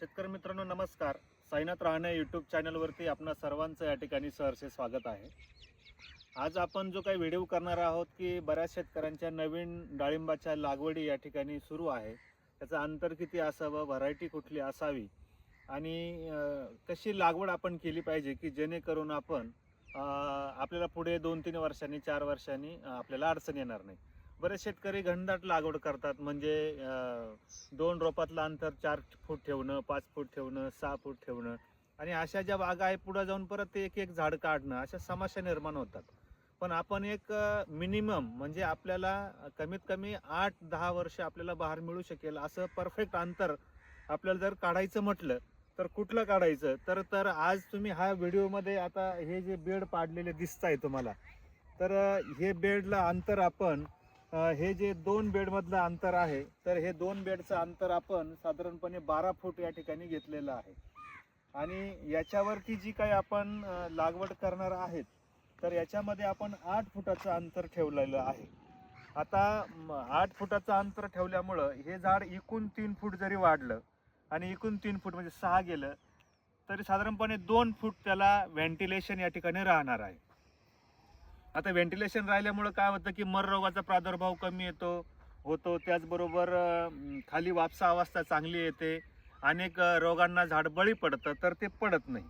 शेतकरी मित्रांनो नमस्कार. साईनाथ राहणे यूट्यूब चॅनलवरती आपणा सर्वांचं या ठिकाणी सहर्षे स्वागत आहे. आज आपण जो काही व्हिडिओ करणार आहोत की बऱ्याच शेतकऱ्यांच्या नवीन डाळिंबाच्या लागवडी या ठिकाणी सुरू आहे. त्याचं अंतर किती असावं व्हरायटी कुठली असावी आणि कशी लागवड आपण केली पाहिजे की जेणेकरून आपण आपल्याला पुढे दोन तीन वर्षांनी चार वर्षांनी आपल्याला अडचण येणार नाही. बरेच शेतकरी घनदाट लागवड करतात. म्हणजे दोन रोपातलं अंतर चार फूट ठेवणं पाच फूट ठेवणं सहा फूट ठेवणं आणि अशा ज्या बागा आहे पुढं जाऊन परत ते एक एक झाड काढणं अशा समस्या निर्माण होतात. पण आपण एक मिनिमम म्हणजे आपल्याला कमीत कमी आठ दहा वर्ष आपल्याला बाहेर मिळू शकेल असं परफेक्ट अंतर आपल्याला जर काढायचं म्हटलं तर कुठलं काढायचं? तर तर आज तुम्ही हा व्हिडिओमध्ये आता हे जे बेड पाडलेले दिसत आहे तुम्हाला तर हे बेडला अंतर आपण हे जे दोन बेडमधलं अंतर आहे तर हे दोन बेडचं अंतर आपण साधारणपणे बारा फूट या ठिकाणी घेतलेलं आहे. आणि याच्यावरती जी काही आपण लागवड करणार आहेत तर याच्यामध्ये आपण आठ फुटाचं अंतर ठेवलेलं आहे. आता आठ फुटाचं अंतर ठेवल्यामुळं हे झाड एकूण तीन फूट जरी वाढलं आणि एकूण तीन फूट म्हणजे सहा गेलं तरी साधारणपणे दोन फूट त्याला व्हेंटिलेशन या ठिकाणी राहणार आहे. आता व्हेंटिलेशन राहिल्यामुळं काय होतं की मर रोगाचा प्रादुर्भाव कमी येतो होतो. त्याचबरोबर खाली वापसा अवस्था चांगली येते. अनेक रोगांना झाड बळी पडतं तर ते पडत नाही.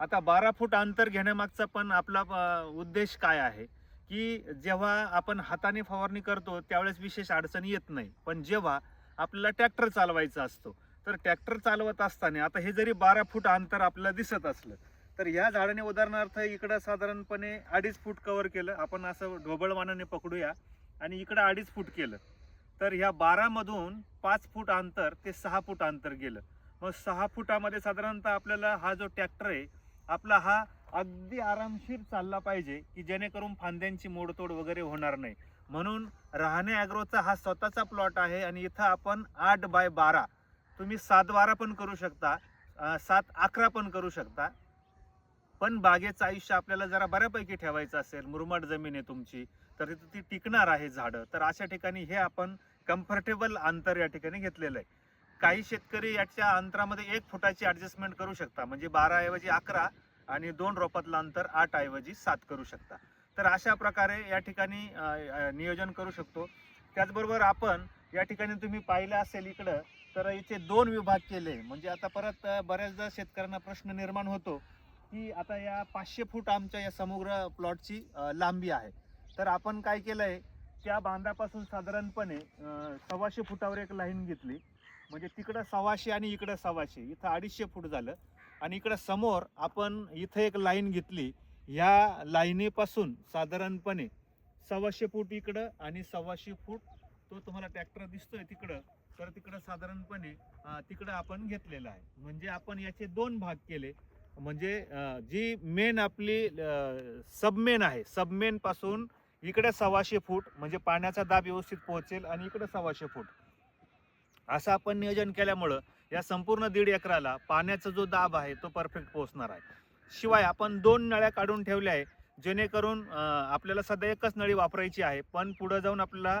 आता बारा फूट अंतर घेण्यामागचा पण आपला उद्देश काय आहे? की जेव्हा आपण हाताने फवारणी करतो त्यावेळेस विशेष अडचण येत नाही. पण जेव्हा आपल्याला ट्रॅक्टर चालवायचा असतो तर ट्रॅक्टर चालवत असताना आता हे जरी बारा फूट अंतर आपल्याला दिसत असलं तर या झाडाने उदाहरणार्थ इकडं साधारणपणे अडीच फूट कव्हर केलं. आपण असं ढोबळमानाने पकडूया. आणि इकडं अडीच फूट केलं. तर ह्या बारामधून पाच फूट अंतर ते सहा फूट अंतर गेलं. मग सहा फुटामध्ये साधारणतः आपल्याला हा जो ट्रॅक्टर आहे आपला हा अगदी आरामशीर चालला पाहिजे की जेणेकरून फांद्यांची मोडतोड वगैरे होणार नाही. म्हणून राहणे ॲग्रोचा हा स्वतःचा प्लॉट आहे आणि इथं आपण आठ बाय बारा. तुम्ही सात बारा पण करू शकता सात अकरा पण करू शकता. पण बागेचं आयुष्य आपल्याला जरा बऱ्यापैकी ठेवायचं असेल मुरमाड जमीन आहे तुमची तर तिथं ती टिकणार आहे झाडं. तर अशा ठिकाणी हे आपण कम्फर्टेबल अंतर या ठिकाणी घेतलेलं आहे. काही शेतकरी याच्या अंतरामध्ये एक फुटाची ॲडजस्टमेंट करू शकता म्हणजे बारा ऐवजी अकरा आणि दोन रोपातलं अंतर आठ ऐवजी सात करू शकता. तर अशा प्रकारे या ठिकाणी नियोजन करू शकतो. त्याचबरोबर आपण या ठिकाणी तुम्ही पाहिलं असेल इकडं तर इथे दोन विभाग केले. म्हणजे आता परत बऱ्याचदा शेतकऱ्यांना प्रश्न निर्माण होतो की आता या पाचशे फूट आमच्या या समग्र प्लॉटची लांबी आहे. तर आपण काय केलं आहे त्या बांधापासून साधारणपणे सव्वाशे फुटावर एक लाईन घेतली. म्हणजे तिकडं सव्वाशे आणि इकडं सव्वाशे इथं अडीचशे फूट झालं. आणि इकडं समोर आपण इथं एक लाईन घेतली. ह्या लाईनीपासून साधारणपणे सव्वाशे फूट इकडं आणि सव्वाशे फूट तो तुम्हाला ट्रॅक्टर दिसतोय तिकडं. तर तिकडं साधारणपणे तिकडं आपण घेतलेलं आहे. म्हणजे आपण याचे दोन भाग केले. म्हणजे जी मेन आपली सबमेन आहे. सबमेन पासून इकडे सव्वाशे फूट म्हणजे पाण्याचा दाब व्यवस्थित पोहोचेल आणि इकडे सव्वाशे फूट. असं आपण नियोजन केल्यामुळं या संपूर्ण दीड एकराला पाण्याचा जो दाब आहे तो परफेक्ट पोहोचणार आहे. शिवाय आपण दोन नळ्या काढून ठेवल्या आहे जेणेकरून आपल्याला सध्या एकच नळी वापरायची आहे पण पुढं जाऊन आपल्याला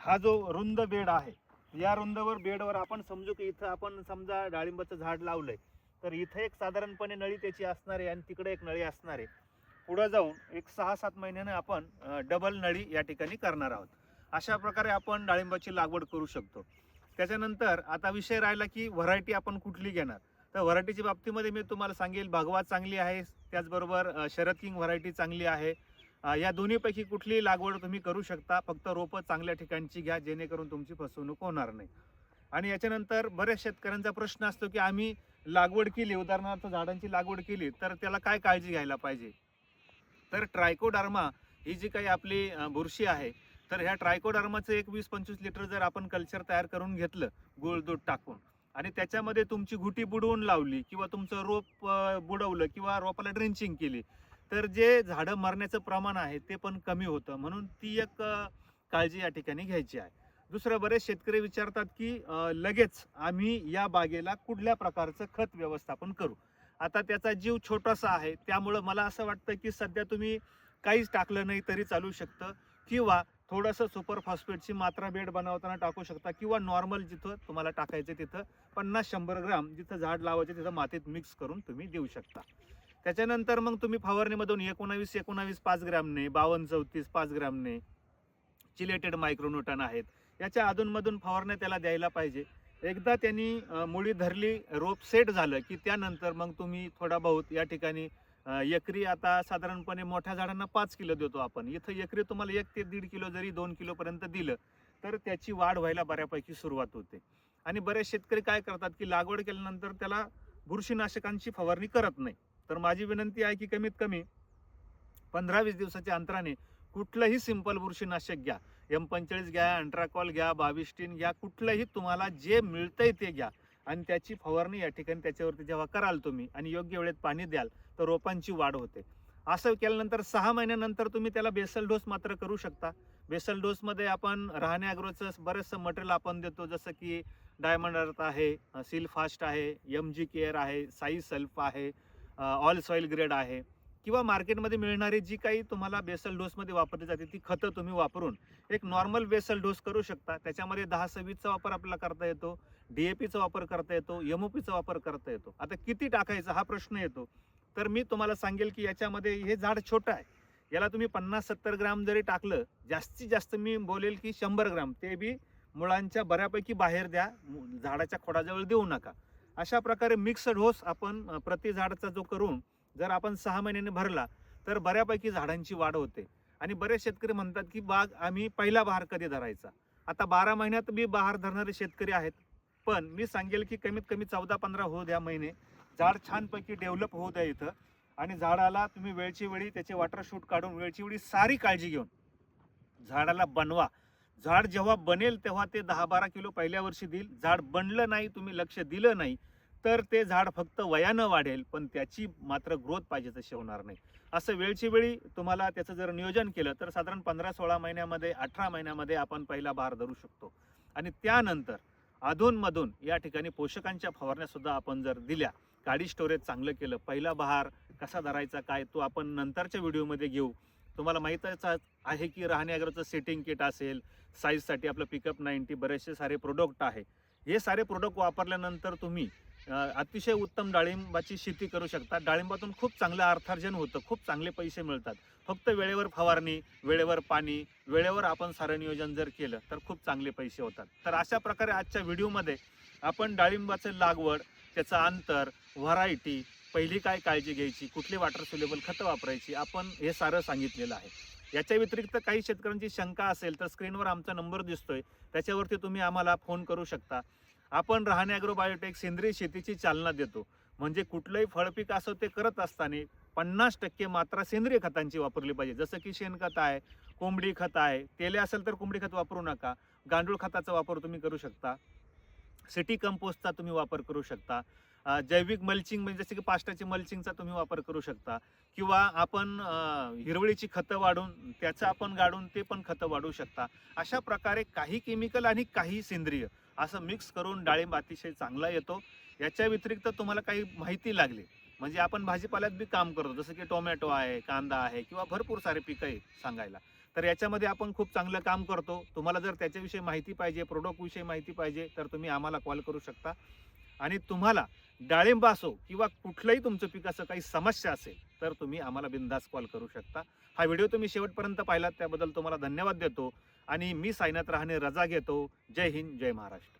हा जो रुंद बेड आहे या रुंदवर बेडवर आपण समजू की इथं आपण समजा डाळिंबाचं झाड लावलंय. तर इथं एक साधारणपणे नळी त्याची असणार आहे आणि तिकडे एक नळी असणार आहे. पुढं जाऊन एक सहा सात महिन्यानं आपण डबल नळी या ठिकाणी करणार आहोत. अशा प्रकारे आपण डाळिंबाची लागवड करू शकतो. त्याच्यानंतर आता विषय राहिला की व्हरायटी आपण कुठली घेणार? तर व्हरायटीच्या बाबतीमध्ये मी तुम्हाला सांगेल भगवा चांगली आहे त्याचबरोबर शरद किंग व्हरायटी चांगली आहे. या दोन्हीपैकी कुठलीही लागवड तुम्ही करू शकता. फक्त रोपं चांगल्या ठिकाणची घ्या जेणेकरून तुमची फसवणूक होणार नाही. आणि याच्यानंतर बऱ्याच शेतकऱ्यांचा प्रश्न असतो की आम्ही लागवड केली उदाहरणार्थ झाडांची लागवड केली तर त्याला काय काळजी घ्यायला पाहिजे? तर ट्रायकोडार्मा ही जी काही आपली बुरशी आहे तर ह्या ट्रायकोडार्माचं एक वीस पंचवीस लिटर जर आपण कल्चर तयार करून घेतलं गुळ दूध टाकून आणि त्याच्यामध्ये तुमची घुटी बुडवून लावली किंवा तुमचं रोप बुडवलं किंवा रोपाला ड्रेंचिंग केली तर जे झाडं मरण्याचं प्रमाण आहे ते पण कमी होतं. म्हणून ती एक काळजी या ठिकाणी घ्यायची आहे. दुसरं बरेच शेतकरी विचारतात की लगेच आम्ही या बागेला कुठल्या प्रकारचं खत व्यवस्थापन करू? आता त्याचा जीव छोटासा आहे त्यामुळं मला असं वाटतं की सध्या तुम्ही काहीच टाकलं नाही तरी चालू शकतं. किंवा थोडंसं सुपर फॉस्फेटची मात्रा बेड बनवताना टाकू शकता किंवा नॉर्मल जिथं तुम्हाला टाकायचं तिथं पन्नास शंभर ग्राम जिथं झाड लावायचे तिथं मातीत मिक्स करून तुम्ही देऊ शकता. त्याच्यानंतर मग तुम्ही फवारणीमधून एकोणावीस एकोणावीस पाच ग्रामने बावन्न चौतीस पाच ग्रामने चिलेटेड मायक्रोन्यूटन आहेत. याच्या अधूनमधून फवारण्या त्याला द्यायला पाहिजे. एकदा त्यांनी मुळी धरली रोप सेट झालं की त्यानंतर मग तुम्ही थोडा बहुत या ठिकाणी एकरी आता साधारणपणे मोठ्या झाडांना पाच किलो देतो आपण. इथं एकरी तुम्हाला एक ते दीड किलो जरी दोन किलोपर्यंत दिलं तर त्याची वाढ व्हायला बऱ्यापैकी सुरुवात होते. आणि बरेच शेतकरी काय करतात की लागवड केल्यानंतर त्याला बुरशीनाशकांची फवारणी करत नाही. तर माझी विनंती आहे की कमीत कमी पंधरा वीस दिवसाच्या अंतराने कुठलंही सिंपल बुरशीनाशक घ्या. एम पंचेचाळीस घ्या अँट्राकॉल घ्या बाविस्टीन घ्या कुठलंही तुम्हाला जे मिळतंय ते घ्या. आणि त्याची फवारणी या ठिकाणी त्याच्यावरती जेव्हा कराल तुम्ही आणि योग्य वेळेत पाणी द्याल तर रोपांची वाढ होते. असं केल्यानंतर सहा महिन्यानंतर तुम्ही त्याला बेसल डोस मात्र करू शकता. बेसल डोसमध्ये आपण राहणे अग्रोचं बरेचसं मटेरियल आपण देतो जसं की डायमंड अर्थ आहे सिल फास्ट आहे एम जी केअर आहे साई सल्फ आहे ऑल सॉईल ग्रेड आहे. किंवा मार्केटमध्ये मिळणारी जी काही तुम्हाला बेसल डोसमध्ये वापरली जाते ती खतं तुम्ही वापरून एक नॉर्मल बेसल डोस करू शकता. त्याच्यामध्ये दहा सव्वीसचा वापर आपल्याला करता येतो डी ए पीचा वापर करता येतो एम ओ पीचा वापर करता येतो. आता किती टाकायचा हा प्रश्न येतो. तर मी तुम्हाला सांगेल की याच्यामध्ये हे झाड छोटं आहे. याला तुम्ही पन्नास सत्तर ग्राम जरी टाकलं जास्तीत जास्त मी बोलेल की शंभर ग्राम. ते बी मुळांच्या बऱ्यापैकी बाहेर द्या. मु- झाडाच्या खोडाजवळ देऊ नका. अशा प्रकारे मिक्स डोस आपण प्रति झाडाचा जो करून जर आपण सहा महिन्याने भरला तर बऱ्यापैकी झाडांची वाढ होते. आणि बरेच शेतकरी म्हणतात की बाग आम्ही पहिला बहार कधी धरायचा? आता बारा महिन्यात मी बहार धरणारे शेतकरी आहेत. पण मी सांगेल की कमीत कमी चौदा पंधरा होऊ द्या महिने. झाड छानपैकी डेव्हलप होऊ द्या इथं. आणि झाडाला तुम्ही वेळची वेळी त्याचे वॉटर शूट काढून वेळची वेळी सारी काळजी घेऊन झाडाला बनवा. झाड जेव्हा बनेल तेव्हा ते दहा बारा किलो पहिल्या वर्षी देईल. झाड बनलं नाही तुम्ही लक्ष दिलं नाही. तर ते झाड फक्त वयानं वाढेल पण त्याची मात्र ग्रोथ पाहिजे तशी होणार नाही. असं वेळची वेळी तुम्हाला त्याचं जर नियोजन केलं तर साधारण पंधरा सोळा महिन्यामध्ये अठरा महिन्यामध्ये आपण पहिला बहार धरू शकतो. आणि त्यानंतर अधूनमधून या ठिकाणी पोषकांच्या फवारण्यासुद्धा आपण जर दिल्या गाडी स्टोरेज चांगलं केलं पहिला बहार कसा धरायचा काय तो आपण नंतरच्या व्हिडिओमध्ये घेऊ. तुम्हाला माहीतच आहे की राहण्यागरचं सेटिंग किट असेल साईजसाठी आपलं पिकअप नाईन्टी बरेचसे सारे प्रोडक्ट आहे. हे सारे प्रोडक्ट वापरल्यानंतर तुम्ही अतिशय उत्तम डाळिंबाची शेती करू शकता डाळिंबातून खूप चांगलं अर्थार्जन होतं. खूप चांगले पैसे मिळतात. फक्त वेळेवर फवारणी वेळेवर पाणी वेळेवर आपण सारं नियोजन जर केलं तर खूप चांगले पैसे होतात. तर अशा प्रकारे आजच्या व्हिडिओमध्ये आपण डाळिंबाचं लागवड त्याचं अंतर व्हरायटी पहिली काय काळजी घ्यायची कुठली वॉटर सुलेबल खतं वापरायची आपण हे सारं सांगितलेलं आहे. याच्या व्यतिरिक्त काही शेतकऱ्यांची शंका असेल तर स्क्रीनवर आमचा नंबर दिसतोय. त्याच्यावरती तुम्ही आम्हाला फोन करू शकता. आपण राहणे ॲग्रोबायोटेक सेंद्रिय शेतीची चालना देतो. म्हणजे कुठलंही फळपीक असो ते करत असताना पन्नास टक्के मात्रा सेंद्रिय खतांची वापरली पाहिजे. जसं की शेणखत आहे कोंबडी खत आहे तेले असेल तर कोंबडी खत वापरू नका. गांडूळ खताचा वापर तुम्ही करू शकता. सिटी कंपोस्टचा तुम्ही वापर करू शकता. जैविक मल्चिंग म्हणजे जसं की पास्टाची मल्चिंगचा तुम्ही वापर करू शकता. किंवा आपण हिरवळीची खतं वाढून त्याचं आपण गाडून ते पण खतं वाढवू शकता. अशा प्रकारे काही केमिकल आणि काही सेंद्रिय असं मिक्स करून डाळिंब अतिशय चांगला येतो. याच्या व्यतिरिक्त तुम्हाला काही माहिती लागली म्हणजे आपण भाजीपाल्यात बी काम करतो जसं की टोमॅटो आहे कांदा आहे किंवा भरपूर सारे पिकं आहे सांगायला. तर याच्यामध्ये आपण खूप चांगलं काम करतो. तुम्हाला जर त्याच्याविषयी माहिती पाहिजे प्रोडक्टविषयी माहिती पाहिजे तर तुम्ही आम्हाला कॉल करू शकता. आणि तुम्हाला डाळिंब असो किंवा कुठलंही तुमचं पिकाचं काही समस्या असेल तर तुम्ही आम्हाला बिंदास कॉल करू शकता. हा व्हिडिओ तुम्ही शेवटपर्यंत पाहिलात त्याबद्दल तुम्हाला धन्यवाद देतो. आणि मी सायनात राहणे रजा घेतो. जय हिंद जय महाराष्ट्र.